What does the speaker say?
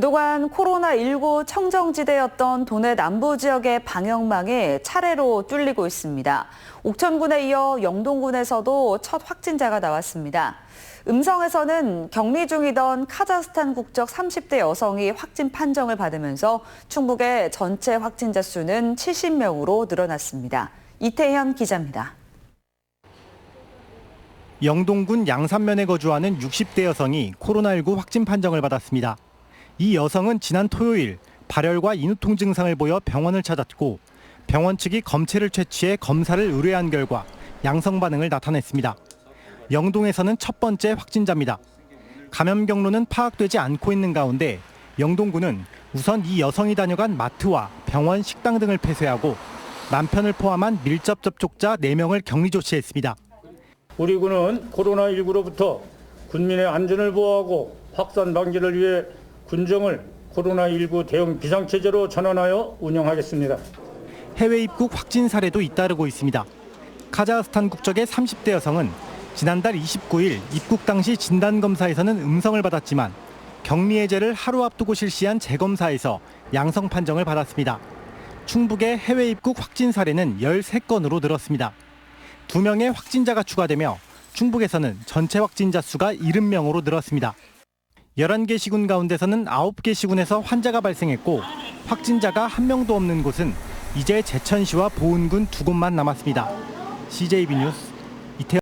그동안 코로나19 청정지대였던 도내 남부 지역의 방역망이 차례로 뚫리고 있습니다. 옥천군에 이어 영동군에서도 첫 확진자가 나왔습니다. 음성에서는 격리 중이던 카자흐스탄 국적 30대 여성이 확진 판정을 받으면서 충북의 전체 확진자 수는 70명으로 늘어났습니다. 이태현 기자입니다. 영동군 양산면에 거주하는 60대 여성이 코로나19 확진 판정을 받았습니다. 이 여성은 지난 토요일 발열과 인후통 증상을 보여 병원을 찾았고 병원 측이 검체를 채취해 검사를 의뢰한 결과 양성 반응을 나타냈습니다. 영동에서는 첫 번째 확진자입니다. 감염 경로는 파악되지 않고 있는 가운데 영동군은 우선 이 여성이 다녀간 마트와 병원, 식당 등을 폐쇄하고 남편을 포함한 밀접 접촉자 4명을 격리 조치했습니다. 우리 군은 코로나19로부터 군민의 안전을 보호하고 확산 방지를 위해 군정을 코로나19 대응 비상체제로 전환하여 운영하겠습니다. 해외 입국 확진 사례도 잇따르고 있습니다. 카자흐스탄 국적의 30대 여성은 지난달 29일 입국 당시 진단 검사에서는 음성을 받았지만 격리 해제를 하루 앞두고 실시한 재검사에서 양성 판정을 받았습니다. 충북의 해외 입국 확진 사례는 13건으로 늘었습니다. 두 명의 확진자가 추가되며 충북에서는 전체 확진자 수가 70명으로 늘었습니다. 11개 시군 가운데서는 9개 시군에서 환자가 발생했고 확진자가 한 명도 없는 곳은 이제 제천시와 보은군 두 곳만 남았습니다. CJB 뉴스 이태현